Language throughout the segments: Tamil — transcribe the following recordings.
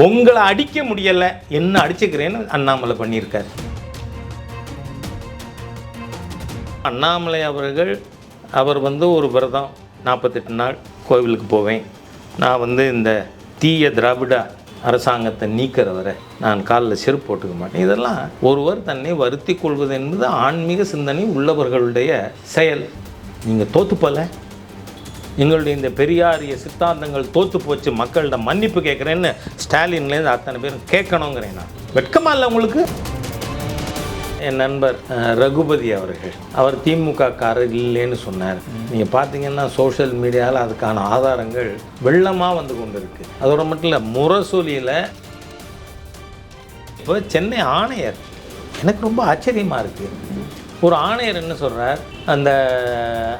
உங்களை அடிக்க முடியல என்ன அடிச்சுக்கிறேன்னு அண்ணாமலை பண்ணியிருக்காரு. அண்ணாமலை அவர்கள் அவர் வந்து ஒரு விரதம் நாற்பத்தெட்டு நாள் கோவிலுக்கு போவேன். நான் வந்து இந்த தீய திராவிட அரசாங்கத்தை நீக்கிற வரை நான் காலில் செருப்பு போட்டுக்க மாட்டேன். இதெல்லாம் ஒருவர் தன்னை வருத்தி கொள்வது என்பது ஆன்மீக சிந்தனை உள்ளவர்களுடைய செயல். நீங்கள் தோத்துப்போல. எங்களுடைய இந்த பெரியாரிய சித்தாந்தங்கள் தோற்று போச்சு மக்கள்கிட்ட மன்னிப்பு கேட்குறேன்னு ஸ்டாலின்லேருந்து அத்தனை பேரும் கேட்கணுங்கிறேன் நான். வெட்கமா இல்லை உங்களுக்கு? என் நண்பர் ரகுபதி அவர்கள் அவர் திமுக காரர் இல்லைன்னு சொன்னார். நீங்கள் பார்த்தீங்கன்னா சோஷியல் மீடியாவில் அதுக்கான ஆதாரங்கள் வெள்ளமாக வந்து கொண்டு இருக்குது அதோட மட்டும் இல்லை முரசொலியில் இப்போ சென்னை ஆணையர் எனக்கு ரொம்ப ஆச்சரியமாக இருக்குது ஒரு ஆணையர் என்ன சொல்கிறார் அந்த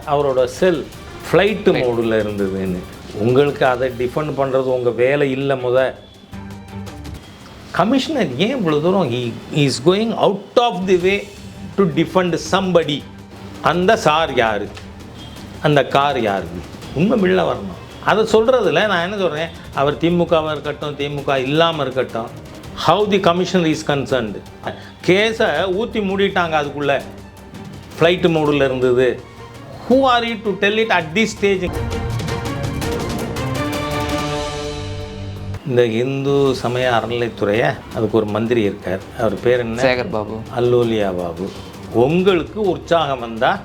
அவரோட செல் ஃப்ளைட்டு மோடில் இருந்ததுன்னு. உங்களுக்கு அதை டிஃபெண்ட் பண்ணுறது உங்கள் வேலை இல்லை முத. கமிஷனர் ஏன் இவ்வளோ தூரம்? Is going out of the way to defend somebody அந்த சார் யார்? அந்த கார் யாருக்கு உண்மை மில்ல வரணும் அதை சொல்கிறதுல நான் என்ன சொல்கிறேன் அவர் திமுகவாக இருக்கட்டும் திமுக இல்லாமல் இருக்கட்டும் how the commissioner is concerned கேஸை ஊற்றி மூடிட்டாங்க அதுக்குள்ளே. ஃப்ளைட்டு மோடில் இருந்தது. Who are you to tell it at the stage இந்த இந்து சமய அறநிலைத்துறையை அதுக்கு ஒரு மந்திரி இருக்கார். அவர் பேர் என்ன? சேகர் பாபு. அல்லோலியா பாபு. உங்களுக்கு உற்சாகம் வந்தால்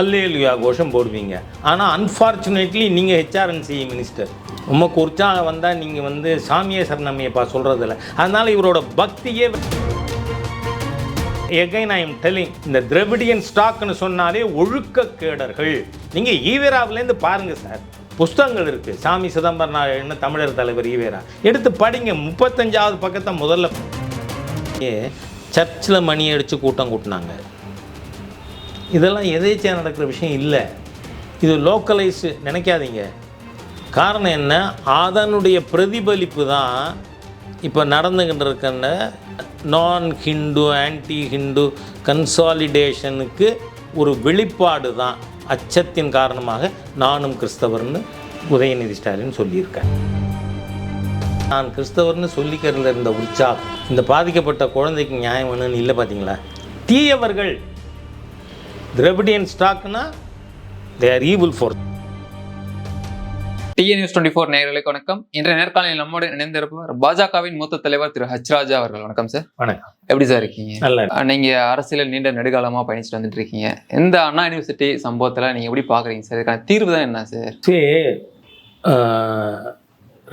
அல்லேலியா கோஷம் போடுவீங்க. ஆனால் அன்ஃபார்ச்சுனேட்லி நீங்கள் ஹெச்ஆர்என்சி மினிஸ்டர் உமக்கு உற்சாகம் வந்தால் நீங்கள் வந்து சாமியே சரணமையப்பா சொல்கிறதில்ல அதனால் இவரோட பக்தியே எகைன் ஐ எம் டெல்லிங் இந்த திரவிடியன் ஸ்டாக்னு சொன்னாலே ஒழுக்கக்கேடர்கள். நீங்கள் ஈவேராவிலேருந்து பாருங்கள் சார். புஸ்தகங்கள் இருக்குது சாமி சிதம்பரம் என்ன தமிழர் தலைவர் ஈவேரா? எடுத்து படிங்க. முப்பத்தஞ்சாவது பக்கத்தை முதல்ல ஏ சர்ச்சில் மணி அடித்து கூட்டம் கூட்டினாங்க. இதெல்லாம் எதேச்சியாக நடக்கிற விஷயம் இல்லை. இது லோக்கலைஸ் நினைக்காதீங்க. காரணம் என்ன? அதனுடைய பிரதிபலிப்பு தான் இப்போ நடந்துக்கிட்டு இருக்கின்ற நான் ஹிந்து ஆன்டி ஹிந்து கன்சாலிடேஷனுக்கு ஒரு வெளிப்பாடு தான் அச்சத்தின் காரணமாக நானும் கிறிஸ்தவர்னு உதயநிதி ஸ்டாலின் சொல்லியிருக்கேன் நான் கிறிஸ்தவர்னு சொல்லிக்கிறந்த இந்த உற்சாகம் இந்த பாதிக்கப்பட்ட குழந்தைக்கு நியாயம் வேணும்னு இல்லை பார்த்தீங்களா? தீயவர்கள் Dravidian ஸ்டாக்னா they are evil forth TN news twenty four நேயர்களுக்கு வணக்கம். இன்றைய நேர்காணலில் நம்மோடு இணைந்திருப்பவர் பாஜகவின் மூத்த தலைவர் திரு ஹச் ராஜா அவர்கள். வணக்கம் சார் வணக்கம். எப்படி சார் இருக்கீங்க? நல்ல நீங்க அரசியல் நீண்ட நெடுகாலமா பயணிச்சுட்டு வந்துட்டு இருக்கீங்க. இந்த அண்ணா யூனிவர்சிட்டி சம்பவத்துல நீங்க எப்படி பாக்குறீங்க சார் இதுக்கான தீர்வு தான் என்ன சார் சரி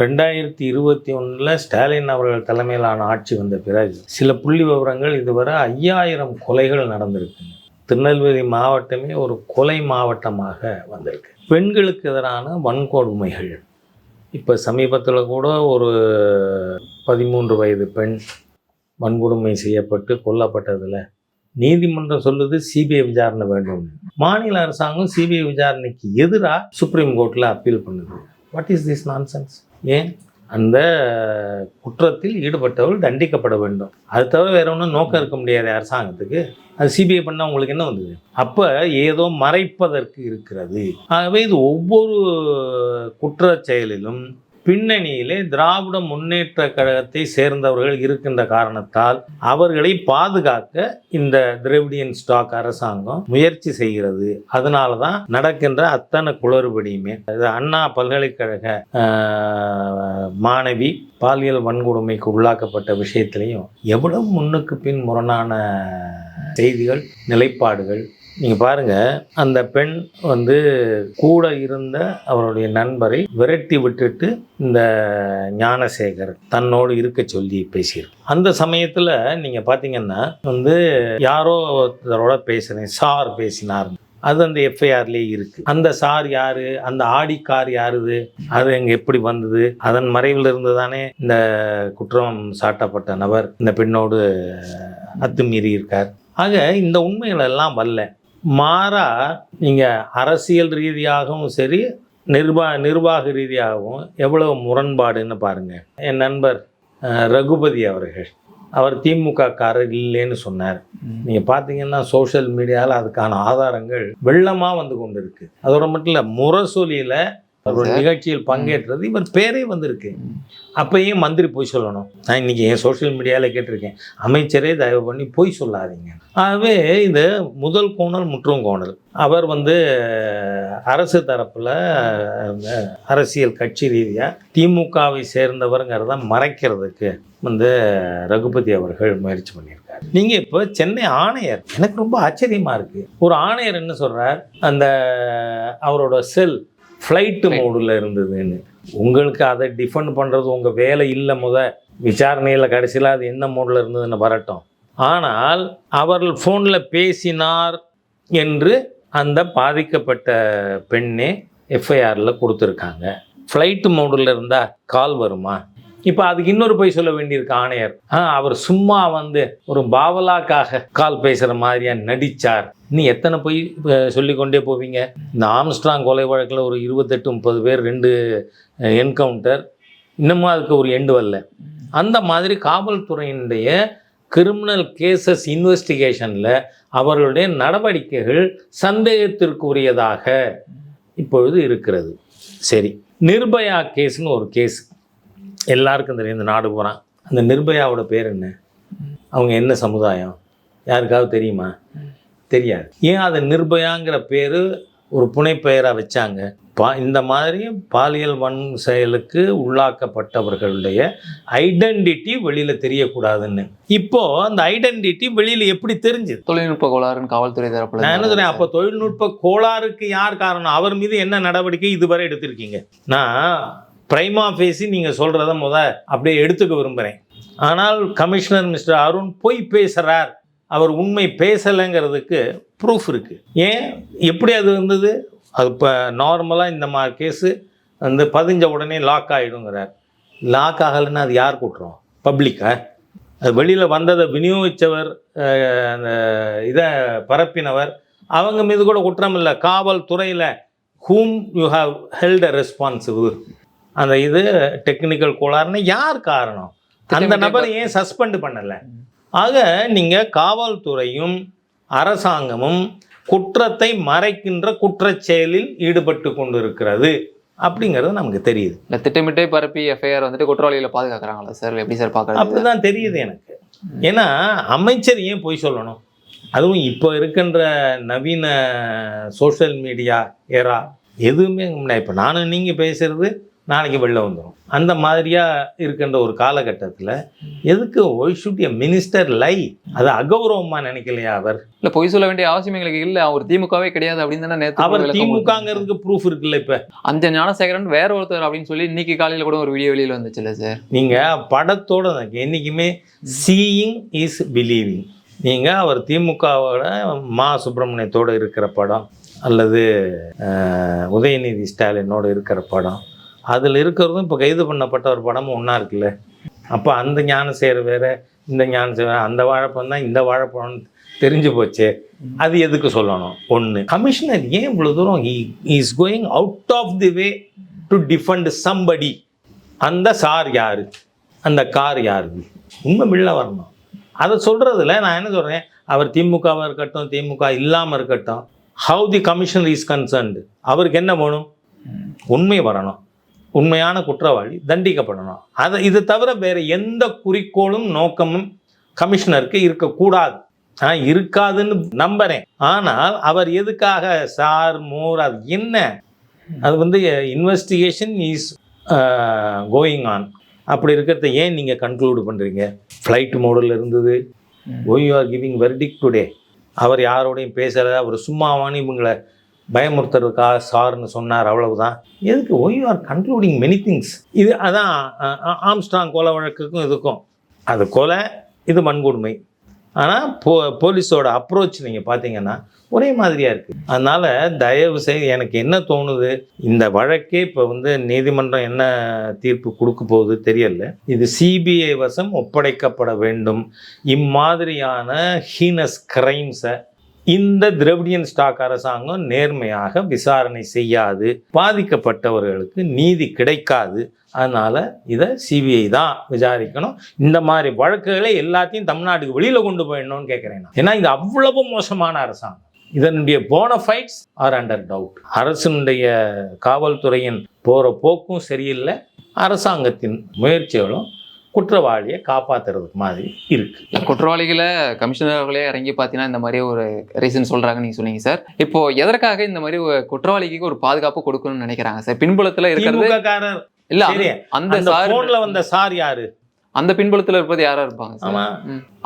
ரெண்டாயிரத்தி இருபத்தி ஒன்றில் ஸ்டாலின் அவர்கள் தலைமையிலான ஆட்சி வந்த பிறகு சில புள்ளி விவரங்கள் இதுவரை ஐயாயிரம் கொலைகள் நடந்திருக்கு. திருநெல்வேலி மாவட்டமே ஒரு கொலை மாவட்டமாக வந்திருக்கு. பெண்களுக்கு எதிரான வன்கொடுமைகள் இப்போ சமீபத்தில் கூட ஒரு பதிமூன்று வயது பெண் வன்கொடுமை செய்யப்பட்டு கொல்லப்பட்டதில் நீதிமன்றம் சொல்லுது சிபிஐ விசாரணை வேண்டும். மாநில அரசாங்கம் சிபிஐ விசாரணைக்கு எதிராக சுப்ரீம் கோர்ட்டில் அப்பீல் பண்ணுது. வாட் இஸ் திஸ் நான்சென்ஸ் ஏன்? அந்த குற்றத்தில் ஈடுபட்டவர்கள் தண்டிக்கப்பட வேண்டும். அது தவிர வேற ஒன்றும் நோக்கம் இருக்க முடியாது அரசாங்கத்துக்கு. அது சிபிஐ பண்ணால் உங்களுக்கு என்ன வந்தது? அப்போ ஏதோ மறைப்பதற்கு இருக்கிறது. ஆகவே இது ஒவ்வொரு குற்றச் செயலிலும் பின்னணியிலே திராவிட முன்னேற்ற கழகத்தை சேர்ந்தவர்கள் இருக்கின்ற காரணத்தால் அவர்களை பாதுகாக்க இந்த திராவிடியன் ஸ்டாக் அரசாங்கம் முயற்சி செய்கிறது. அதனால தான் நடக்கின்ற அத்தனை குளறுபடியுமே. இது அண்ணா பல்கலைக்கழக மாணவி பாலியல் வன்கொடுமைக்கு உள்ளாக்கப்பட்ட விஷயத்திலையும் எவ்வளவு முன்னுக்கு பின் முரணான செய்திகள் நிலைப்பாடுகள் நீங்கள் பாருங்கள் அந்த பெண் வந்து கூட இருந்த அவருடைய நண்பரை விரட்டி விட்டுட்டு இந்த ஞானசேகர் தன்னோடு இருக்க சொல்லி பேசியிருக்கு. அந்த சமயத்தில் நீங்கள் பார்த்தீங்கன்னா வந்து யாரோ ஒருத்தரோட பேசுகிறேன் சார் பேசினார். அது அந்த எஃப்ஐஆர்லேயே இருக்குது அந்த சார் யார் அந்த ஆடி கார் யாருது அது எங்கே எப்படி வந்தது அதன் மறைவில் இருந்து தானே இந்த குற்றம் சாட்டப்பட்ட நபர் இந்த பெண்ணோடு அத்துமீறி இருக்கார். ஆக இந்த உண்மைகள் எல்லாம் வரல. மாறா நீங்கள் அரசியல் ரீதியாகவும் சரி நிர்வா நிர்வாக ரீதியாகவும் எவ்வளவு முரண்பாடுன்னு பாருங்கள் என் நண்பர் ரகுபதி அவர்கள் அவர் திமுக காரர் இல்லைன்னு சொன்னார். நீங்கள் பார்த்தீங்கன்னா சோஷியல் மீடியாவில் அதுக்கான ஆதாரங்கள் வெள்ளமாக வந்து கொண்டு இருக்கு அதோட மட்டும் இல்லை முரசொலியில் ஒரு நிகழ்ச்சியில் பங்கேற்றது. இவர் பேரே வந்திருக்கு. அப்பயும் மந்திரி போய் சொல்லணும். நான் இன்னைக்கு என் சோஷியல் மீடியாவில் கேட்டிருக்கேன். அமைச்சரே தயவு பண்ணி போய் சொல்லாதீங்க. ஆகவே இது முதல் கோணல் முற்றும் கோணல். அவர் வந்து அரசு தரப்பில் அரசியல் கட்சி ரீதியாக திமுகவை சேர்ந்தவருங்கிறத மறைக்கிறதுக்கு வந்து ரகுபதி அவர்கள் முயற்சி பண்ணியிருக்காரு. நீங்கள் இப்போ சென்னை ஆணையர். எனக்கு ரொம்ப ஆச்சரியமாக இருக்குது ஒரு ஆணையர் என்ன சொல்கிறார் அந்த அவரோட செல் ஃப்ளைட்டு மோடில் இருந்ததுன்னு. உங்களுக்கு அதை டிஃபெண்ட் பண்ணுறது உங்கள் வேலை இல்லை முத. விசாரணையில் கடைசியில் அது என்ன மோடில் இருந்ததுன்னு வரட்டும். ஆனால் அவர்கள் ஃபோனில் பேசினார் என்று அந்த பாதிக்கப்பட்ட பெண்ணே எஃப்ஐஆரில் கொடுத்துருக்காங்க. ஃப்ளைட்டு மோடில் இருந்தால் கால் வருமா? இப்போ அதுக்கு இன்னொரு போய் சொல்ல வேண்டியிருக்கு ஆணையர். ஆ அவர் சும்மா வந்து ஒரு பாவலாக்காக கால் பேசுகிற மாதிரியா நடிச்சார். நீ எத்தனை போய் சொல்லிக்கொண்டே போவீங்க? இந்த ஆம்ஸ்ட்ராங் கொலை வழக்கில் ஒரு இருபத்தெட்டு முப்பது பேர் ரெண்டு என்கவுண்டர். இன்னமும் அதுக்கு ஒரு எண்டு வரல. அந்த மாதிரி காவல்துறையினுடைய கிரிமினல் கேசஸ் இன்வெஸ்டிகேஷனில் அவர்களுடைய நடவடிக்கைகள் சந்தேகத்திற்குரியதாக இப்பொழுது இருக்கிறது. சரி நிர்பயா கேஸ்னு ஒரு கேஸ் எல்லாருக்கும் தெரியும் இந்த நாடு பூரா. அந்த நிர்பயாவோட பேர் என்ன? அவங்க என்ன சமுதாயம்? யாருக்காவது தெரியுமா? தெரியாது. ஏன் அது நிர்பயாங்கிற பேர் ஒரு புனைப்பெயராக வச்சாங்க? பா இந்த மாதிரி பாலியல் வன் செயலுக்கு உள்ளாக்கப்பட்டவர்களுடைய ஐடென்டிட்டி வெளியில் தெரியக்கூடாதுன்னு. இப்போ அந்த ஐடென்டிட்டி வெளியில் எப்படி தெரிஞ்சுது? தொழில்நுட்ப கோளாறுன்னு காவல்துறை தரப்புல நான் என்ன சொல்றேன்? அப்போ தொழில்நுட்ப கோளாறுக்கு யார் காரணம்? அவர் மீது என்ன நடவடிக்கை இதுவரை எடுத்திருக்கீங்க? நான் பிரைமா ஃபேஸி நீங்கள் சொல்கிறத முத அப்படியே எடுத்துக்க விரும்புகிறேன் ஆனால் கமிஷனர் மிஸ்டர் அருண் பொய் பேசுகிறார் அவர் உண்மை பேசலைங்கிறதுக்கு ப்ரூஃப் இருக்குது ஏன்? எப்படி அது வந்தது அது இப்போ நார்மலாக இந்த மாதிரி கேஸு வந்து பதிஞ்ச உடனே லாக் ஆகிடுங்கிறார் லாக் ஆகலைன்னா அது யார் கூட்டுறோம் பப்ளிக்கா அது வெளியில் வந்ததை விநியோகித்தவர் அந்த இதை பரப்பினவர் அவங்க மீது கூட குற்றம் இல்லை. காவல்துறையில் whom you have held a responsible அந்த இது டெக்னிக்கல் கோளாறுன்னு யார் காரணம்? அந்த நபரை ஏன் சஸ்பெண்ட் பண்ணலை? ஆக நீங்கள் காவல்துறையும் அரசாங்கமும் குற்றத்தை மறைக்கின்ற குற்றச் செயலில் ஈடுபட்டு கொண்டிருக்கிறது அப்படிங்கிறது நமக்கு தெரியுது. இல்ல திட்டமிட்டே பரப்பி எஃப்ஐஆர் வந்துட்டு குற்றவாளிகளை பாதுகாக்கிறாங்களா சார்? எப்படி சார் பாக்குறது அப்படிதான் தெரியுது எனக்கு. ஏன்னா அமைச்சர் ஏன் பொய் சொல்லணும்? அதுவும் இப்போ இருக்கின்ற நவீன சோஷியல் மீடியா ஏரா எதுவுமே இப்போ நானும் நீங்கள் பேசுறது நாளைக்கு வெளில வந்துடும் அந்த மாதிரியா இருக்கின்ற ஒரு காலகட்டத்தில் எதுக்கு why should a minister lie அது அகௌரவமாக நினைக்கலையா அவர்? இல்ல பொய் சொல்ல வேண்டிய அவசியம் எங்களுக்கு இல்ல. அவர் திமுகவே கிடையாது அப்படின்னு தானே நேத்து அவர். திமுகங்கிறதுக்கு ப்ரூஃப் இருக்குல்ல இப்போ? அந்த ஞானசேகரன் வேற ஒருத்தர் அப்படின்னு சொல்லி இன்னைக்கு காலையில கூட ஒரு வீடியோ வெளியில வந்துச்சுல்ல சார்? நீங்கள் படத்தோட என்றைக்குமே சீயிங் இஸ் பிலீவிங் நீங்கள் அவர் திமுகவோட மா சுப்பிரமணியத்தோடு இருக்கிற படம் அல்லது உதயநிதி ஸ்டாலினோட இருக்கிற படம் அதில் இருக்கிறதும் இப்போ கைது பண்ணப்பட்ட ஒரு படமும் ஒன்றா இருக்குல்ல? அப்போ அந்த ஞானம் செய்கிற வேறு இந்த ஞானசேகர் அந்த வாழைப்பழம் தான் இந்த வாழைப்பழம் தெரிஞ்சு போச்சு. அது எதுக்கு சொல்லணும்? ஒன்று கமிஷனர் ஏன் இவ்வளோ தூரம் is going out of the way to defend somebody அந்த சார் யாரு? அந்த கார் யாருது உண்மை மில்ல வரணும் அதை சொல்கிறதுல நான் என்ன சொல்கிறேன் அவர் திமுகவாக இருக்கட்டும் திமுக இல்லாமல் இருக்கட்டும் how the commissioner is concerned அவருக்கு என்ன வேணும்? உண்மை வரணும். உண்மையான குற்றவாளி தண்டிக்கப்படணும். அதை இது தவிர வேறு எந்த குறிக்கோளும் நோக்கமும் கமிஷனருக்கு இருக்கக்கூடாது. நான் இருக்காதுன்னு நம்புறேன். ஆனால் அவர் எதுக்காக சார் மோர் அது என்ன? அது வந்து இன்வெஸ்டிகேஷன் இஸ் கோயிங் ஆன் அப்படி இருக்கிறத ஏன் நீங்கள் கன்க்ளூட் பண்ணுறீங்க ஃப்ளைட் மோடில் இருந்தது. Why you are giving verdict today அவர் யாரோடையும் பேசலை. அவர் சும்மாவானு இவங்களை பயமுறுத்துறதுக்காக சார்னு சொன்னார் அவ்வளவுதான். எதுக்கு? Why you are concluding many things இது அதான் ஆம்ஸ்டாங் ஆம்ஸ்ட்ராங் கொலை வழக்குக்கும் இதுக்கும். அது கொலை இது வன்கொடுமை. ஆனால் போ போலீஸோட அப்ரோச் நீங்கள் பார்த்தீங்கன்னா ஒரே மாதிரியாக இருக்குது அதனால் தயவு செய்து எனக்கு என்ன தோணுது? இந்த வழக்கே இப்போ வந்து நீதிமன்றம் என்ன தீர்ப்பு கொடுக்க போகுது தெரியல. இது சிபிஐ வசம் ஒப்படைக்கப்பட வேண்டும். இம்மாதிரியான ஹீனஸ் கிரைம்ஸை இந்த திரவிடியன் ஸ்டாக் அரசாங்கம் நேர்மையாக விசாரணை செய்யாது. பாதிக்கப்பட்டவர்களுக்கு நீதி கிடைக்காது. அதனால் இதை சிபிஐ தான் விசாரிக்கணும். இந்த மாதிரி வழக்குகளை எல்லாத்தையும் தமிழ்நாட்டுக்கு வெளியில் கொண்டு போயிடணும்னு கேட்குறேன் நான். ஏன்னா இது அவ்வளவு மோசமான அரசாங்கம். இதனுடைய போனஃபைட்ஸ் ஆர் அண்டர் டவுட் அரசினுடைய காவல்துறையின் போகிற போக்கும் சரியில்லை. அரசாங்கத்தின் முயற்சிகளும் குற்றவாளியை காப்பாத்துறதுக்கு மாதிரி இருக்கு. குற்றவாளிகளை கமிஷனர்களே இறங்கி பார்த்தீங்கன்னா இந்த மாதிரி ஒரு ரீசன் சொல்றாங்க நீங்க சொன்னீங்க சார். இப்போ எதற்காக இந்த மாதிரி குற்றவாளிக்கு ஒரு பாதுகாப்பு கொடுக்கணும்னு நினைக்கிறாங்க சார்? பின்புலத்துல இருக்கிறது இல்ல அந்த போன்ல வந்த சார் யாரு? அந்த பின்புலத்துல இருப்பது யாரா இருப்பாங்க ஆமா.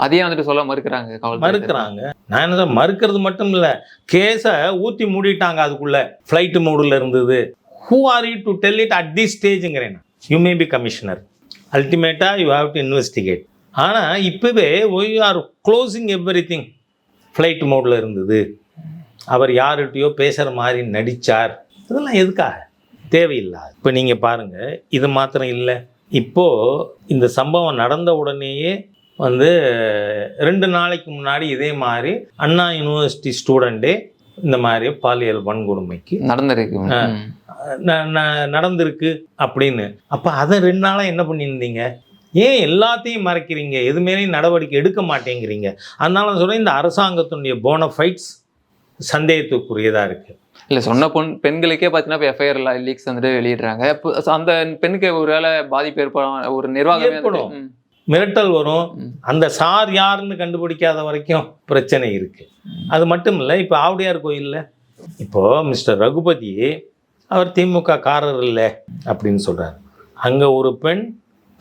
அதையே வந்துட்டு சொல்ல மறுக்கிறாங்க மறுக்கிறாங்க. நான் என்ன மறுக்கிறது மட்டும் இல்ல. கேஸை ஊத்தி மூடிட்டாங்க அதுக்குள்ள. ஃப்ளைட் மோடுல இருந்தது. Who are you to tell it at the ஸ்டேஜுங்கிறேன் you may be commissioner ultimately you have to investigate ஆனா இப்பவே why are closing every thing flight மோடில் இருந்தது. அவர் யார்கிட்டயோ பேசுகிற மாதிரி நடிச்சார். இதெல்லாம் எதுக்காக? தேவையில்லாது இப்போ நீங்கள் பாருங்கள் இது மாத்திரம் இல்லை. இப்போது இந்த சம்பவம் நடந்த உடனேயே வந்து ரெண்டு நாளைக்கு முன்னாடி இதே மாதிரி அண்ணா யூனிவர்சிட்டி ஸ்டூடெண்ட்டே இந்த மாதிரி பாலியல் வன்கொடுமைக்கு நடந்திருக்கு. நடந்திருக்கு அப்படின்னு. அப்போ அதை ரெண்டு நாளாக என்ன பண்ணியிருந்தீங்க? ஏன் எல்லாத்தையும் மறைக்கிறீங்க? எது மேலேயும் நடவடிக்கை எடுக்க மாட்டேங்கிறீங்க? அதனால சொல்கிறேன் இந்த அரசாங்கத்தினுடைய போனஃபைட்ஸ் சந்தேகத்துக்குரியதாக இருக்குது இல்ல சொன்ன பொன் பெண்களுக்கே பாத்தீங்கன்னா எஃப்ஐஆர் லீக்ஸ் வந்துட்டு வெளியிடுறாங்க. இப்போ அந்த பெண்ணுக்கு ஒருவேளை பாதிப்பு ஏற்படும் ஒரு நிர்வாகமே ஏற்படும். மிரட்டல் வரும். அந்த சார் யாருன்னு கண்டுபிடிக்காத வரைக்கும் பிரச்சனை இருக்கு. அது மட்டும் இல்லை இப்போ ஆவுடையார் கோயிலில் இப்போ மிஸ்டர் ரகுபதி அவர் திமுக காரர் இல்லை அப்படின்னு சொல்கிறார் அங்கே ஒரு பெண்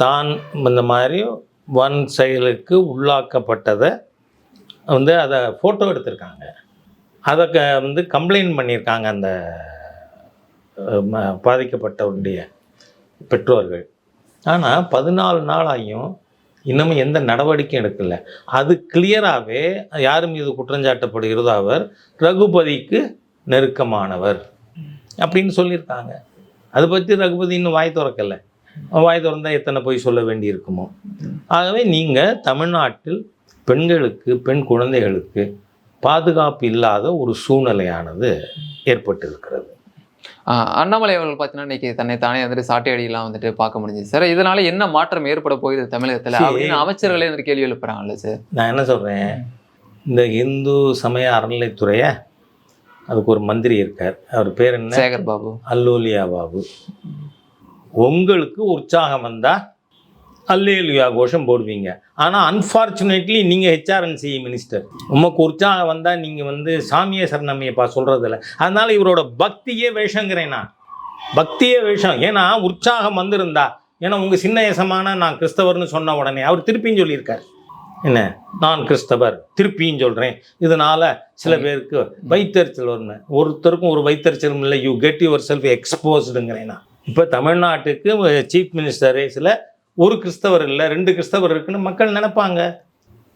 தான் இந்த மாதிரி வன் செயலுக்கு உள்ளாக்கப்பட்டதை வந்து அதை ஃபோட்டோ எடுத்திருக்காங்க. அதை க வந்து கம்ப்ளைண்ட் பண்ணியிருக்காங்க அந்த பாதிக்கப்பட்டவருடைய பெற்றோர்கள். ஆனால் பதினாலு நாளாயும் இன்னமும் எந்த நடவடிக்கையும் எடுக்கல. அது கிளியராகவே யார் மீது குற்றஞ்சாட்டப்படுகிறதோ அவர் ரகுபதிக்கு நெருக்கமானவர். அப்படின்னு சொல்லியிருக்காங்க. அதை பற்றி ரகுபதி இன்னும் வாய் திறக்கல. வாய் திறந்தா எத்தனை போய் சொல்ல வேண்டியிருக்குமோ? ஆகவே நீங்கள் தமிழ்நாட்டில் பெண்களுக்கு பெண் குழந்தைகளுக்கு பாதுகாப்பு இல்லாத ஒரு சூழ்நிலையானது ஏற்பட்டிருக்கிறது. அண்ணாமலை அவர்கள் பார்த்தீங்கன்னா இன்னைக்கு தன்னை தானே வந்துட்டு சாட்டை அடியெல்லாம் வந்துட்டு பார்க்க முடிஞ்சுது. சார் இதனால என்ன மாற்றம் ஏற்பட போகுது தமிழகத்துல. அப்படின்னு அமைச்சர்களே கேள்வி எழுப்புறாங்கல்ல சார். நான் என்ன சொல்கிறேன் இந்த இந்து சமய அறநிலைத்துறையை அதுக்கு ஒரு மந்திரி இருக்கார். அவர் பேர் என்ன? சேகர் பாபு. அல்லோலியா பாபு. உங்களுக்கு உற்சாகம் வந்தால் அல்லேலியா கோஷம் போடுவீங்க. ஆனால் அன்ஃபார்ச்சுனேட்லி நீங்கள் ஹெச்ஆர்என்சி மினிஸ்டர் உமக்கு உற்சாகம் வந்தால் நீங்கள் வந்து சாமியே சரணமையப்பா சொல்கிறதில்ல அதனால இவரோட பக்தியே வேஷங்கிறேன் நான். பக்தியே வேஷம். ஏன்னா உற்சாகம் வந்திருந்தா. ஏன்னா உங்கள் சின்ன ஏசமான நான் கிறிஸ்தவர்னு சொன்ன உடனே அவர் திருப்பியும் சொல்லியிருக்கார். என்ன? நான் கிறிஸ்தவர். திருப்பியும் சொல்கிறேன் இதனால சில பேருக்கு வைத்தறிச்சல் வரும்னு ஒருத்தருக்கும் ஒரு வைத்தறிச்சலும் இல்லை. யூ கெட் யுவர் செல்ஃப் எக்ஸ்போஸ்டுங்கிறேன் நான். இப்போ தமிழ்நாட்டுக்கு சீஃப் மினிஸ்டர் ரேஸில் ஒரு கிறிஸ்தவர் இல்லை ரெண்டு கிறிஸ்தவர் இருக்குன்னு மக்கள் நினைப்பாங்க.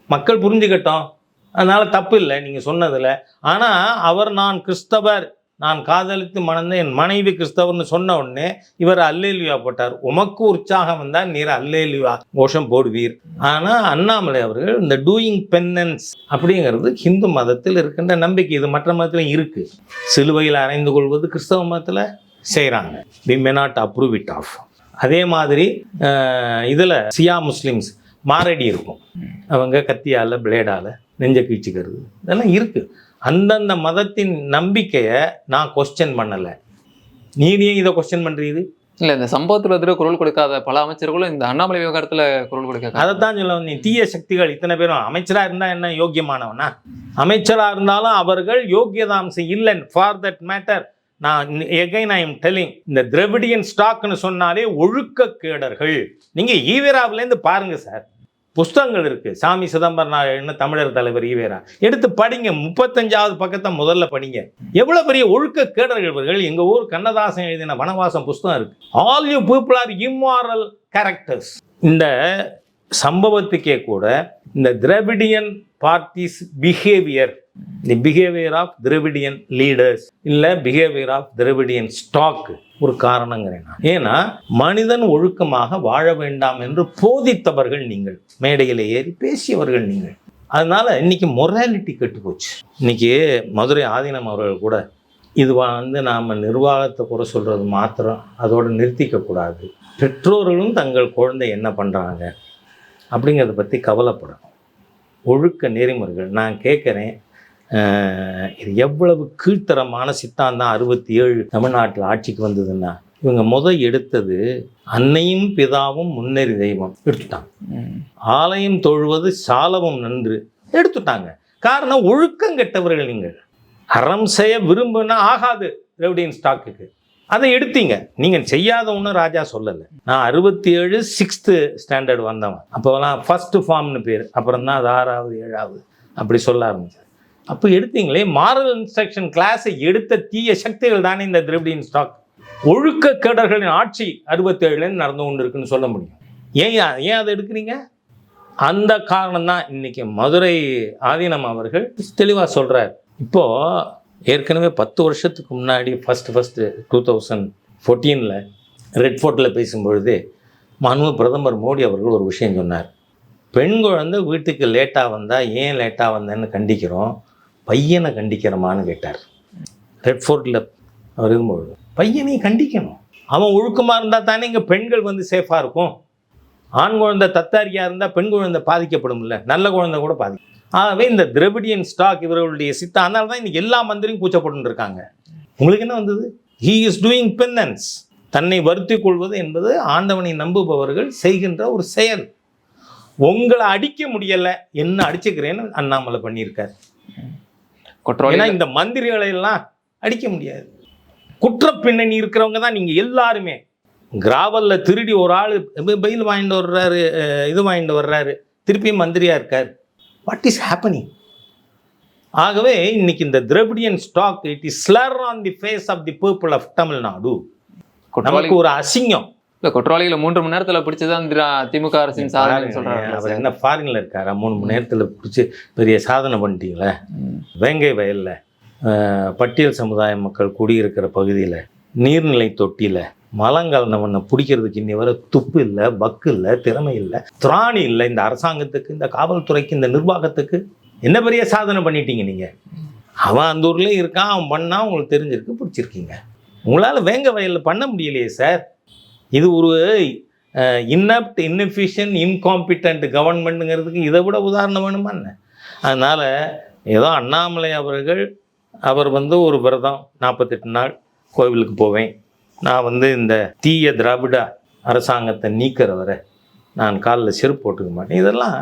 மக்கள் புரிஞ்சுக்கட்டும். அதனால தப்பு இல்லை நீங்கள் சொன்னதில். ஆனால் அவர் நான் கிறிஸ்தவர். நான் காதலித்து மணந்த என் மனைவி கிறிஸ்தவர்னு சொன்ன உடனே இவர் அல்லேலியா போட்டார். உமக்கு உற்சாகம் வந்தால் நீர் அல்லேலியா கோஷம் போடுவீர். ஆனால் அண்ணாமலை அவர்கள் இந்த டூயிங் பென்னன்ஸ் அப்படிங்கிறது ஹிந்து மதத்தில் இருக்கின்ற நம்பிக்கை. இது மற்ற மதத்திலையும் இருக்குது சிலுவையில் அறைந்து கொள்வது கிறிஸ்தவ மதத்தில் செய்கிறாங்க we may not approve it of அதே மாதிரி இதில் சியா முஸ்லீம்ஸ் மாரடி இருக்கும். அவங்க கத்தியால் பிளேடால் நெஞ்ச கீழ்ச்சிக்கிறது இதெல்லாம் இருக்குது அந்தந்த மதத்தின் நம்பிக்கையை நான் கொஸ்டின் பண்ணலை. நீ ஏன் இதை கொஸ்டின் பண்ணுறீது இல்ல இந்த சம்பவத்துல வந்துட்டு குரல் கொடுக்காத பல அமைச்சர்களும் இந்த அண்ணாமலை விவகாரத்துல குரல் கொடுக்க அதைத்தான் சொல்ல நீ தீய சக்திகள் இத்தனை பேரும் அமைச்சராக இருந்தால் என்ன யோக்கியமானவனா? அமைச்சராக இருந்தாலும் அவர்கள் யோக்கியதாம்சம் இல்லை ஃபார் தட் மேட்டர் நான் எகைன் ஐ எம் டெல்லிங் இந்த திரவிடியன் ஸ்டாக்னு சொன்னாலே ஒழுக்கக்கேடர்கள் நீங்கள் ஈவேராவிலேருந்து பாருங்க சார். புஸ்தகங்கள் இருக்குது சாமி சிதம்பரம் நாயுடுன்னு தமிழர் தலைவர் ஈவேரா எடுத்து படிங்க. முப்பத்தஞ்சாவது பக்கத்தை முதல்ல படிங்க. எவ்வளோ பெரிய ஒழுக்க கேடர்கள் இவர்கள்? எங்கள் ஊர் கண்ணதாசன் எழுதின வனவாசம் புஸ்தகம் இருக்குது all you people are immoral characters இந்த சம்பவத்துக்கே கூட இந்த Dravidian parties behaviour the behaviour of Dravidian leaders இல்லை பிஹேவியர் ஆஃப் திராவிடியன் ஸ்டாக்கு ஒரு காரணங்கிறேன் நான். ஏன்னா மனிதன் ஒழுக்கமாக வாழ வேண்டாம் என்று போதித்தவர்கள் நீங்கள். மேடையில் ஏறி பேசியவர்கள் நீங்கள். அதனால இன்னைக்கு மொராலிட்டி கெட்டு போச்சு இன்னைக்கு மதுரை ஆதீனம் அவர்கள் கூட இது வந்து நாம் நிர்வாகத்தை குறை சொல்கிறது மாத்திரம் அதோடு நிறுத்திக்க கூடாது. பெற்றோர்களும் தங்கள் குழந்தை என்ன பண்ணுறாங்க அப்படிங்கிறத பற்றி கவலைப்படணும். ஒழுக்க நெறிமுறைகள் நான் கேட்குறேன் இது எவ்வளவு கீழ்த்தரமான சித்தாந்தம் அறுபத்தி ஏழு தமிழ்நாட்டில் ஆட்சிக்கு வந்ததுன்னா இவங்க முத எடுத்தது அன்னையும் பிதாவும் முன்னேறி தெய்வம் எடுத்துட்டாங்க. ஆலயம் தொழுவது சாலவும் நன்று எடுத்துட்டாங்க. காரணம் ஒழுக்கம் கெட்டவர்கள் நீங்கள். அறம் செய்ய விரும்புனா ஆகாது திரவிடியன் ஸ்டாக்குக்கு அதை எடுத்தீங்க. நீங்கள் செய்யாத ஒன்றும் ராஜா சொல்லலை. நான் அறுபத்தி ஏழு சிக்ஸ்த்து ஸ்டாண்டர்ட் வந்தவன். அப்போலாம் ஃபஸ்ட்டு ஃபார்ம்னு பேர். அப்புறம் தான் அது ஆறாவது ஏழாவது. அப்படி சொல்ல ஆரம்பிச்சேன். அப்போ எடுத்தீங்களே மாரல் இன்ஸ்ட்ரக்ஷன் கிளாஸை எடுத்த தீய சக்திகள் தானே இந்த திரவிடியன் ஸ்டாக் ஒழுக்க கேடர்களின் ஆட்சி அறுபத்தேழுலேருந்து நடந்து கொண்டு இருக்குன்னு சொல்ல முடியும். ஏன் ஏன் அதை எடுக்கிறீங்க? அந்த காரணம் தான் இன்னைக்கு மதுரை ஆதீனம் அவர்கள் தெளிவாக சொல்கிறார் இப்போது ஏற்கனவே பத்து வருஷத்துக்கு முன்னாடி ஃபஸ்ட்டு ஃபஸ்ட்டு டூ தௌசண்ட் ஃபோர்டீனில் ரெட் ஃபோர்ட்டில் பேசும்பொழுது மாண்பு பிரதமர் மோடி அவர்கள் ஒரு விஷயம் சொன்னார். பெண் குழந்தை வீட்டுக்கு லேட்டாக வந்தால் ஏன் லேட்டாக வந்தேன்னு கண்டிக்கிறோம். பையனை கண்டிக்கிறமான்னு கேட்டார். ரெட்ஃபோர்ட்டில் அவர் இருக்கும்பொழுது பையனையும் கண்டிக்கணும். அவன் ஒழுக்கமாக இருந்தால் தானே இங்கே பெண்கள் வந்து சேஃபாக இருக்கும். ஆண் குழந்தை தத்தாரியாக இருந்தால் பெண் குழந்தை பாதிக்கப்படும்ல. நல்ல குழந்தை கூட பாதிக்கும் ஆகவே இந்த திரவிடியன் ஸ்டாக் இவர்களுடைய சித்தா அதனால தான் இன்றைக்கி எல்லா மந்திரியும் கூச்சப்பட்டு இருக்காங்க. உங்களுக்கு என்ன வந்தது? ஹீ இஸ் டூயிங் பென்னன்ஸ் தன்னை வருத்திக் கொள்வது என்பது ஆண்டவனை நம்புபவர்கள் செய்கின்ற ஒரு செயல். உங்களை அடிக்க முடியலை என்ன அடிச்சுக்கிறேன்னு அண்ணாமலை பண்ணியிருக்காரு. குற்றவாளி ஏன்னா இந்த மந்திரிகளை எல்லாம் அடிக்க முடியாது. குற்ற பின்னணி இருக்கிறவங்க தான் நீங்க எல்லாருமே. கிராவல்ல திருடி ஒரு ஆள் பெயில் வாங்கிட்டு வர்றாரு இது வாங்கிட்டு வர்றாரு திருப்பியும் மந்திரியா இருக்கார். வாட் இஸ் ஹேப்பனிங் ஆகவே இன்னைக்கு இந்த Dravidian stock it is slur on the face of the people of Tamil Nadu நமக்கு ஒரு அசிங்கம். இல்ல குற்றவாளிகளை மூன்று மணி நேரத்துல பிடிச்சதான் திமுக அரசின் சாதனை சொல்றாங்க அவர் என்ன ஃபாரின்ல இருக்காரா? மூணு மணி நேரத்துல பிடிச்சி பெரிய சாதனை பண்ணிட்டீங்களே? வேங்கை வயலில் பட்டியல் சமுதாய மக்கள் குடியிருக்கிற பகுதியில் நீர்நிலை தொட்டியில் மலங்கலந்தவனை பிடிக்கிறதுக்கு இன்னி வரை துப்பு இல்லை பக்கு இல்லை திறமை இல்லை திராணி இல்லை இந்த அரசாங்கத்துக்கு இந்த காவல்துறைக்கு இந்த நிர்வாகத்துக்கு என்ன பெரிய சாதனை பண்ணிட்டீங்க நீங்கள் அவன் அந்த ஊர்லேயே இருக்கான் அவன் பண்ணா உங்களுக்கு தெரிஞ்சிருக்கு பிடிச்சிருக்கீங்க. உங்களால் வேங்க வயலில் பண்ண முடியலையே சார். இது ஒரு இன்னப்ட் இன்எஃபிஷியன்ட் இன்காம்பிட்டன்ட் கவர்மெண்ட்டுங்கிறதுக்கு இதை விட உதாரணம் வேணுமா என்ன? அதனால் ஏதோ அண்ணாமலை அவர்கள் அவர் வந்து ஒரு விரதம் நாற்பத்தெட்டு நாள் கோவிலுக்கு போவேன். நான் வந்து இந்த தீய திராவிட அரசாங்கத்தை நீக்கிற வரை நான் காலில் செருப்பு போட்டுக்க மாட்டேன். இதெல்லாம்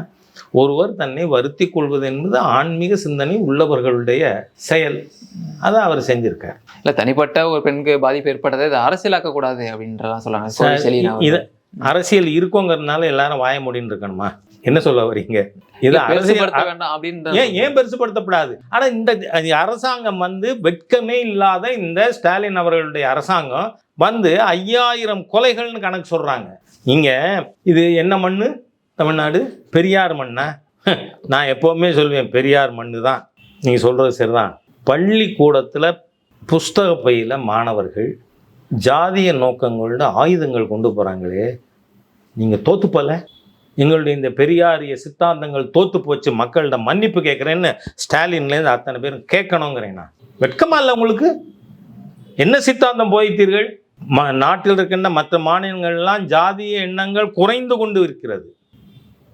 ஒருவர் தன்னை வருத்தி கொள்வது என்பது ஆன்மீக சிந்தனை உள்ளவர்களுடைய செயல். அதை அவர் செஞ்சிருக்கார். இல்ல தனிப்பட்ட ஒரு பெண்ணுக்கு பாதிப்பு ஏற்பட்டதை இதை அரசியலாக்க கூடாது அப்படின்றலாம் அவர்கள். இத அரசியல் இருக்கோங்கிறதுனால எல்லாரும் வாய முடின்னு இருக்கணுமா? என்ன சொல்ல வரீங்க? இது அரசியல் ஏன் ஏன் பெருசுபடுத்தப்படாது ஆனா இந்த அரசாங்கம் வந்து வெட்கமே இல்லாத இந்த ஸ்டாலின் அவர்களுடைய அரசாங்கம் வந்து ஐயாயிரம் கொலைகள்னு கணக்கு சொல்றாங்க. இங்கே இது என்ன மண்ணு? தமிழ்நாடு? பெரியார் மண்ணா? நான் எப்போவுமே சொல்லுவேன் பெரியார் மண்ணு தான் நீங்கள் சொல்கிறது சரிதான். பள்ளிக்கூடத்தில் புஸ்தக பையில் மாணவர்கள் ஜாதிய நோக்கங்களோட ஆயுதங்கள் கொண்டு போகிறாங்களே நீங்கள் தோத்து எங்களுடைய இந்த பெரியாரிய சித்தாந்தங்கள் தோத்து போச்சு மக்கள்கிட்ட மன்னிப்பு கேட்குறேன்னு ஸ்டாலின்லேருந்து அத்தனை பேரும் கேட்கணுங்கிறேன் நான். வெட்கமா இல்லை உங்களுக்கு? என்ன சித்தாந்தம் போயிட்டீர்கள்? நாட்டில் இருக்கின்ற மற்ற மாநிலங்கள்லாம் ஜாதிய எண்ணங்கள் குறைந்து கொண்டு இருக்கிறது.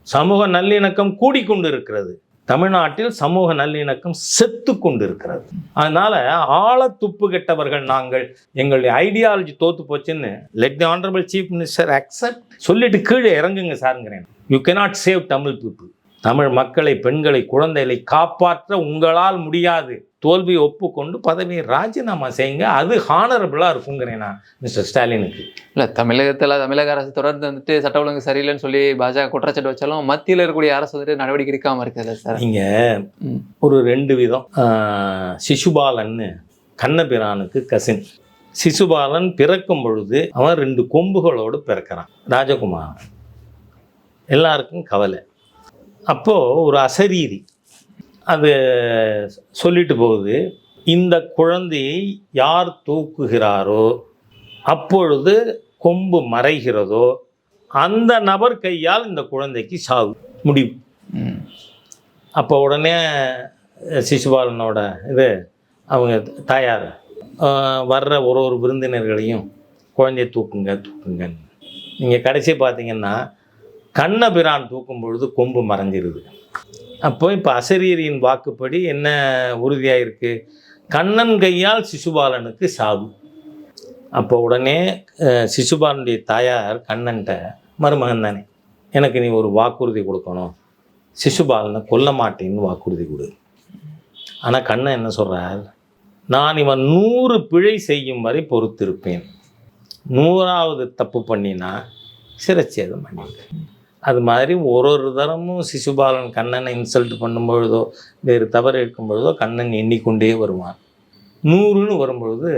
சமூக நல்லிணக்கம் கூடிக்கொண்டு இருக்கிறது தமிழ்நாட்டில் சமூக நல்லிணக்கம் செத்து கொண்டு இருக்கிறது அதனால ஆழ துப்பு கெட்டவர்கள் நாங்கள் எங்களுடைய ஐடியாலஜி தோத்து போச்சுன்னு let the honourable chief minister accept சொல்லிட்டு கீழே இறங்குங்க சாருங்கிறேன். You cannot save Tamil people Tamil மக்களை பெண்களை குழந்தைகளை காப்பாற்ற உங்களால் முடியாது. தோல்வியை ஒப்புக்கொண்டு பதவியை ராஜினாமா செய்யுங்க. அது ஹானரபிளாக இருக்குங்கிறேன் நான் மிஸ்டர் ஸ்டாலினுக்கு. இல்ல தமிழகத்துல தமிழக அரசு தொடர்ந்து வந்துட்டு சட்ட ஒழுங்கு சரியில்லைன்னு சொல்லி பாஜக குற்றச்சாட்டு வச்சாலும் மத்தியில இருக்கக்கூடிய அரசு வந்துட்டு நடவடிக்கை எடுக்காம இருக்குது சார். நீங்கள். ஒரு ரெண்டு விதம். சிசுபாலன்னு கண்ணபிரானுக்கு கசின் சிசுபாலன் பிறக்கும் பொழுது அவன் ரெண்டு கொம்புகளோடு பிறக்கிறான். ராஜகுமாரன். எல்லாருக்கும் கவலை. அப்போது ஒரு அசரீரி அது சொல்லிட்டு போகுது இந்த குழந்தையை யார் தூக்குகிறாரோ அப்பொழுது கொம்பு மறைகிறதோ அந்த நபர் கையால் இந்த குழந்தைக்கு சாவு முடிவு. அப்போ உடனே சிசுபாலனோட இது அவங்க தாயார் வர்ற ஒரு ஒரு விருந்தினர்களையும் குழந்தைய தூக்குங்க தூக்குங்க. நீங்கள் கடைசி பார்த்தீங்கன்னா கண்ணபிரான் தூக்கும் பொழுது கொம்பு மறைஞ்சிருது. அப்போ இப்போ அசரீரியின் வாக்குப்படி என்ன உறுதியாக இருக்குது கண்ணன் கையால் சிசுபாலனுக்கு சாவு. அப்போ உடனே சிசுபாலனுடைய தாயார் கண்ணன்ட்ட மருமகன் தானே எனக்கு நீ ஒரு வாக்குறுதி கொடுக்கணும். சிசுபாலனை கொல்ல மாட்டேன்னு வாக்குறுதி கொடு. ஆனால் கண்ணன் என்ன சொல்கிறார் நான் இவன் நூறு பிழை செய்யும் வரை பொறுத்திருப்பேன். நூறாவது தப்பு பண்ணினா சிரச்சேதம் பண்ணிட்டேன் அது மாதிரி ஒரு ஒரு தரமும் சிசுபாலன் கண்ணனை இன்சல்ட் பண்ணும்பொழுதோ வேறு தவறு இருக்கும் பொழுதோ கண்ணன் எண்ணிக்கொண்டே வருவான். நூறுன்னு வரும்பொழுது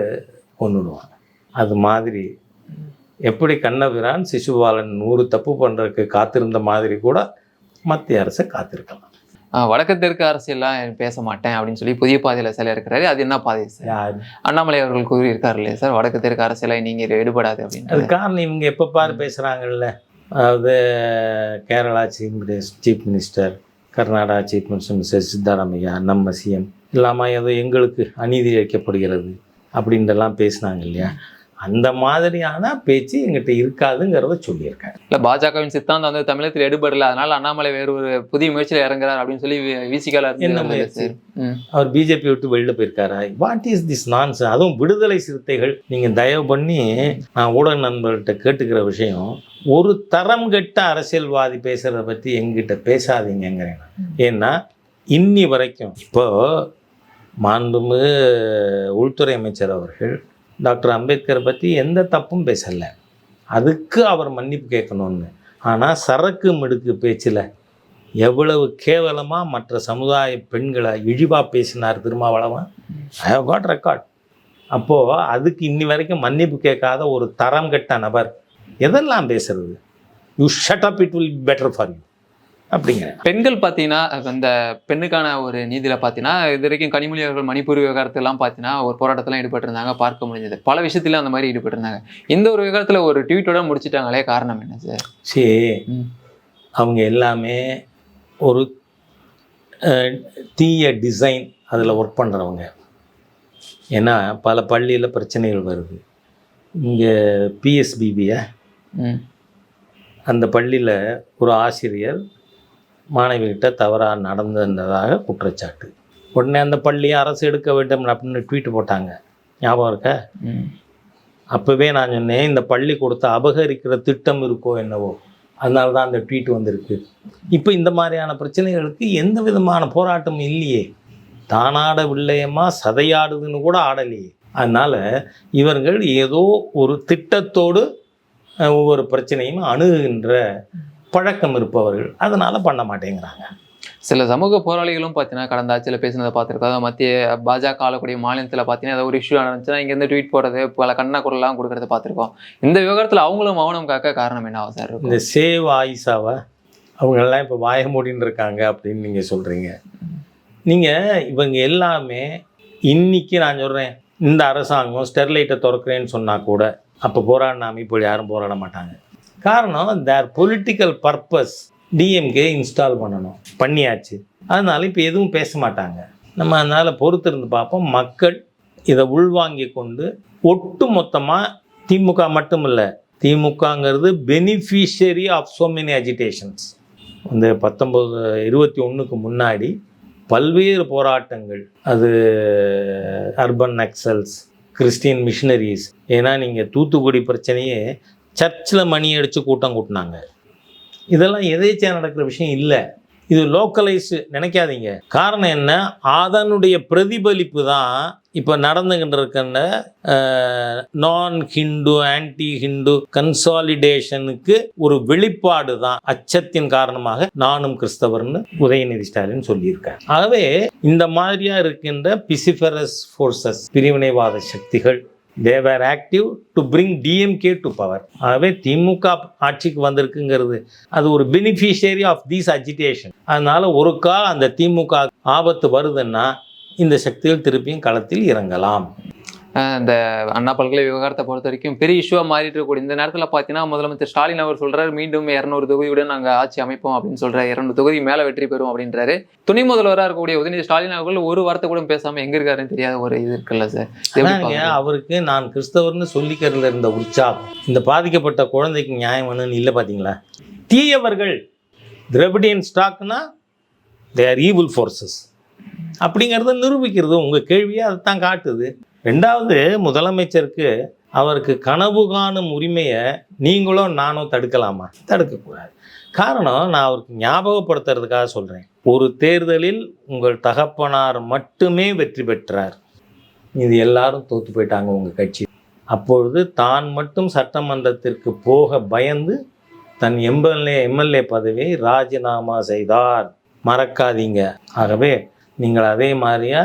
கொன்னுடுவான். அது மாதிரி எப்படி கண்ணபிரான் சிசுபாலன் நூறு தப்பு பண்ணுறதுக்கு காத்திருந்த மாதிரி கூட மத்திய அரசை காத்திருக்கலாம். ஆஹ் வடக்கு தெற்கு அரசியல்லாம் பேச மாட்டேன் அப்படின்னு சொல்லி புதிய பாதையில சில இருக்கிறாரு. அது என்ன பாதை சார்? அண்ணாமலை அவர்கள் கூறியிருக்காரு இல்லையா சார்? வடக்கு தெற்கு அரசியலை நீங்க ஈடுபடாது அது அப்படின்னு காரணம் இவங்க எப்போ பாரு பேசுகிறாங்கல்ல அது Kerala chief minister chief minister Karnataka chief minister mister Siddaramaiah நம்ம சிஎம் இல்லாமல் ஏதோ எங்களுக்கு அநீதி இழைக்கப்படுகிறது அப்படின்றலாம் பேசுனாங்க இல்லையா? அந்த மாதிரியான பேச்சு எங்கிட்ட இருக்காதுங்கிறத சொல்லியிருக்காரு. இல்ல பாஜகவின் சித்தாந்தம் வந்து தமிழகத்தில் எடுபடல. அதனால அண்ணாமலை வேறு ஒரு புதிய முயற்சியில் இறங்குறார் அப்படின்னு சொல்லி விசிகால என்ன முயற்சி? அவர் பிஜேபி விட்டு வெளில போயிருக்காரா? வாட் இஸ் திஸ் நான்ஸ் அதுவும் விடுதலை சிறுத்தைகள் நீங்கள் தயவு பண்ணி நான் ஊடக நண்பர்கள்ட்ட கேட்டுக்கிற விஷயம் ஒரு தரம் கெட்ட அரசியல்வாதி பேசுகிறத பற்றி எங்கிட்ட பேசாதீங்கங்கிறேன் நான். ஏன்னா இன்னி வரைக்கும் இப்போ மாண்புமிகு உள்துறை அமைச்சர் அவர்கள் டாக்டர் அம்பேத்கரை பற்றி எந்த தப்பும் பேசலை. அதுக்கு அவர் மன்னிப்பு கேட்கணும்னு. ஆனால் சரக்கு மிடுக்கு பேச்சில் எவ்வளவு கேவலமாக மற்ற சமுதாய பெண்களை இழிவாக பேசினார் Thirumavalavan? I have got record அப்போது அதுக்கு இன்னி வரைக்கும் மன்னிப்பு கேட்காத ஒரு தரம் கெட்ட நபர் எதெல்லாம் பேசுறது? You shut up it will better for you அப்படிங்கிறேன் பெண்கள் பார்த்தீங்கன்னா அந்த பெண்ணுக்கான ஒரு நீதியில பார்த்தீங்கன்னா இது வரைக்கும் கனிமொழி அவர்கள் மணிப்பூர் விவகாரத்தெல்லாம் பார்த்தீங்கன்னா ஒரு போராட்டத்தில் ஈடுபட்டிருந்தாங்க பார்க்க முடிஞ்சது. பல விஷயத்துல அந்த மாதிரி ஈடுபட்டிருந்தாங்க. இந்த ஒரு விவகாரத்துல ஒரு ட்வீட்டோட முடிச்சிட்டாங்களே காரணம் என்ன சார் சரி. அவங்க எல்லாமே ஒரு தீய டிசைன் அதில் ஒர்க் பண்ணுறவங்க ஏன்னா பல பள்ளியில் பிரச்சனைகள் வருது. இங்கே பிஎஸ்பிபியை அந்த பள்ளியில் ஒரு ஆசிரியர் மாணவிகிட்ட தவறாக நடந்திருந்ததாக குற்றச்சாட்டு. உடனே அந்த பள்ளியை அரசு எடுக்க வேண்டும் அப்படின்னு ட்வீட் போட்டாங்க. ஞாபகம் இருக்கா? அப்போவே நான் சொன்னேன் இந்த பள்ளிக்கூடத்தை அபகரிக்கிற திட்டம் இருக்கோ என்னவோ அதனால தான் அந்த ட்வீட் வந்திருக்கு. இப்போ இந்த மாதிரியான பிரச்சனைகளுக்கு எந்த விதமான போராட்டமும் இல்லையே. தானாட வில்லையமா சதையாடுதுன்னு கூட ஆடலையே. அதனால் இவர்கள் ஏதோ ஒரு திட்டத்தோடு ஒவ்வொரு பிரச்சனையும் அணுகுகின்ற பழக்கம் இருப்பவர்கள் அதனால் பண்ண மாட்டேங்கிறாங்க. சில சமூக போராளிகளும் பார்த்தீங்கன்னா கடந்த ஆட்சியில் பேசினதை பார்த்துருக்கோம் அதாவது மத்திய பாஜக ஆளக்கூடிய மாநிலத்தில் பார்த்தீங்கன்னா ஏதாவது ஒரு இஷ்யூ நடந்துச்சுன்னா இங்கேருந்து ட்வீட் போடுறது பல கண்ணா குரல்லாம் கொடுக்கறத பார்த்துருக்கோம். இந்த விவகாரத்தில் அவங்களும் மௌனம் காக்க காரணம் என்னவா சார் இந்த சேவ் ஆயிஷாவை அவங்கெல்லாம் இப்போ வாய மூடின்னு இருக்காங்க அப்படின்னு நீங்கள் சொல்கிறீங்க நீங்கள் இவங்க எல்லாமே இன்னைக்கு நான் சொல்கிறேன் இந்த அரசாங்கம் ஸ்டெர்லைட்டை திறக்கிறேன்னு சொன்னால் கூட அப்போ போராடினாம இப்போ யாரும் போராட மாட்டாங்க. காரணம் their political purpose DMK install பண்ணணும். பண்ணியாச்சு. அதனால் இப்போ எதுவும் பேச மாட்டாங்க. நம்ம அதனால் பொறுத்திருந்து பார்ப்போம். மக்கள் இதை உள்வாங்கி கொண்டு ஒட்டு மொத்தமாக திமுக மட்டும் இல்லை திமுகங்கிறது beneficiary of so many agitations இந்த பத்தொம்பது இருபத்தி ஒன்றுக்கு முன்னாடி பல்வேறு போராட்டங்கள். அது அர்பன் நக்சல்ஸ் கிறிஸ்டியன் மிஷினரிஸ் ஏன்னா நீங்கள் தூத்துக்குடி பிரச்சனையே சர்ச்சில் மணி அடித்து கூட்டம் கூட்டினாங்க. இதெல்லாம் எதேச்சியாக நடக்கிற விஷயம் இல்லை. இது லோக்கலைஸ் நினைக்காதீங்க. காரணம் என்ன? அதனுடைய பிரதிபலிப்பு தான் இப்போ நடந்துகிட்டு இருக்கின்ற நான் ஹிந்து ஆன்டி ஹிந்து கன்சாலிடேஷனுக்கு ஒரு வெளிப்பாடு தான் அச்சத்தின் காரணமாக நானும் கிறிஸ்தவர்னு உதயநிதி ஸ்டாலின் சொல்லியிருக்கார். ஆகவே இந்த மாதிரியா இருக்கின்ற பிசிஃபரஸ் ஃபோர்ஸஸ் பிரிவினைவாத சக்திகள் they are active to bring DMK to power ஆகவே திமுக ஆட்சிக்கு வந்திருக்குங்கிறது. அது ஒரு பெனிஃபிஷியரி ஆஃப் தீஸ் அஜிடேஷன் அதனால ஒரு கால் அந்த திமுக ஆபத்து வருதுன்னா இந்த சக்திகள் திருப்பியும் களத்தில் இறங்கலாம். இந்த அண்ணா பல்கலை விவகாரத்தை பொறுத்த வரைக்கும் பெரிய இஷ்யூவாக மாறிட்டு இருக்கக்கூடிய இந்த நேரத்தில் பார்த்தீங்கன்னா முதலமைச்சர் ஸ்டாலின் அவர் சொல்றாரு மீண்டும் இரநூறு தொகுதியுடன் நாங்கள் ஆட்சி அமைப்போம் அப்படின்னு சொல்றாரு. இரநூறு தொகுதி மேலே வெற்றி பெறும் அப்படின்றாரு. துணை முதல்வராக இருக்கக்கூடிய உதயநிதி ஸ்டாலின் அவர்கள் ஒரு வார்த்தை கூட பேசாம எங்க இருக்காருன்னு தெரியாத ஒரு இது இருக்குல்ல சார்? அவருக்கு நான் கிறிஸ்தவர்னு சொல்லிக்கிறதுல இருந்த உற்சாகம் இந்த பாதிக்கப்பட்ட குழந்தைக்கு நியாயம் வேணும்னு இல்லை பார்த்தீங்களா தீயவர்கள் திரவிடியன் ஸ்டாக்னா தே ஆர் ஈவில் ஃபோர்ஸஸ் அப்படிங்கிறத நிரூபிக்கிறது உங்கள் கேள்வியே அதைத்தான் காட்டுது. ரெண்டாவது முதலமைச்சருக்கு அவருக்கு கனவு காணும் உரிமையை நீங்களும் நானும் தடுக்கலாமா? தடுக்கக்கூடாது. காரணம் நான் அவருக்கு ஞாபகப்படுத்துறதுக்காக சொல்கிறேன் ஒரு தேர்தலில் உங்கள் தகப்பனார் மட்டுமே வெற்றி பெற்றார். இது எல்லாரும் தோத்து போயிட்டாங்க உங்கள் கட்சி. அப்பொழுது தான் மட்டும் சட்டமன்றத்திற்கு போக பயந்து தன் எம்எல்ஏ எம்எல்ஏ பதவியை ராஜினாமா செய்தார். மறக்காதீங்க. ஆகவே நீங்கள் அதே மாதிரியா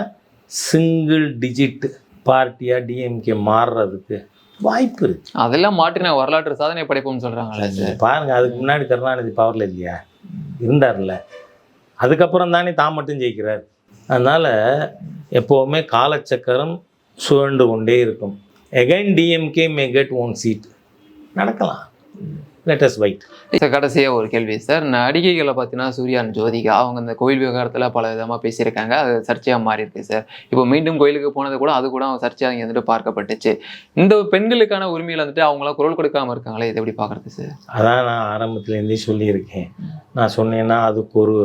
சிங்கிள் டிஜிட் பார்ட்டியாக டிஎம்கே மாறுறதுக்கு வாய்ப்பு இருக்கு. அதெல்லாம் மாற்றின வரலாற்று சாதனை படைப்போம்னு சொல்றாங்களே சார் பாருங்க அதுக்கு முன்னாடி கருணாநிதி பவர்ல இல்லையா? இருந்தார்ல. அதுக்கப்புறம் தானே தான் மட்டும் ஜெயிக்கிறார். அதனால் எப்போவுமே காலச்சக்கரம் சுழண்டு கொண்டே இருக்கும். Again DMK may get one seat நடக்கலாம். லெட்டஸ் வைட் சார் கடைசியாக ஒரு கேள்வி சார் நடிகைகளை பார்த்தீங்கன்னா சூர்யான் ஜோதிகா அவங்க இந்த கோயில் விவகாரத்தில் பல விதமாக பேசியிருக்காங்க. அது சர்ச்சையாக மாறி இருக்கு சார் இப்போ மீண்டும் கோயிலுக்கு போனது கூட அது கூட அவங்க சர்ச்சையாக இங்கே வந்துட்டு பார்க்கப்பட்டுச்சு. இந்த பெண்களுக்கான உரிமையில் வந்துட்டு அவங்களாம் குரல் கொடுக்காம இருக்காங்களே? இதை எப்படி பார்க்குறது சார் அதான் நான் ஆரம்பத்துலேருந்தே சொல்லியிருக்கேன். நான் சொன்னேன்னா அதுக்கு ஒரு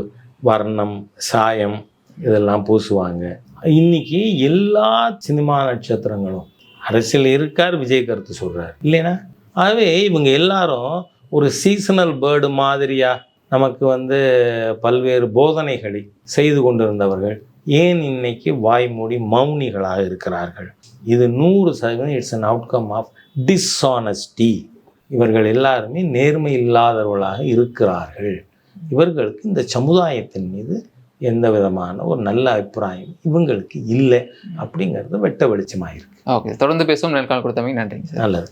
வர்ணம் சாயம் இதெல்லாம் பூசுவாங்க. இன்னைக்கு எல்லா சினிமா நட்சத்திரங்களும் அரசியல் இருக்கார் விஜய் கருத்து சொல்கிறார் இல்லைனா ஆகவே இவங்க எல்லாரும் ஒரு சீசனல் பேர்டு மாதிரியா நமக்கு வந்து பல்வேறு போதனைகளை செய்து கொண்டிருந்தவர்கள் ஏன் இன்னைக்கு வாய்மூடி மௌனிகளாக இருக்கிறார்கள்? இது நூறு சதவீதம் it's an outcome of dishonesty இவர்கள் எல்லாருமே நேர்மை இல்லாதவர்களாக இருக்கிறார்கள். இவர்களுக்கு இந்த சமுதாயத்தின் மீது எந்த விதமான ஒரு நல்ல அபிப்பிராயம் இவங்களுக்கு இல்லை அப்படிங்கிறது வெட்ட வெளிச்சமாக இருக்கு ஓகே தொடர்ந்து பேசுவோம். நேர்காணல் கொடுத்தமைக்கு நன்றிங்க சார். நல்லது.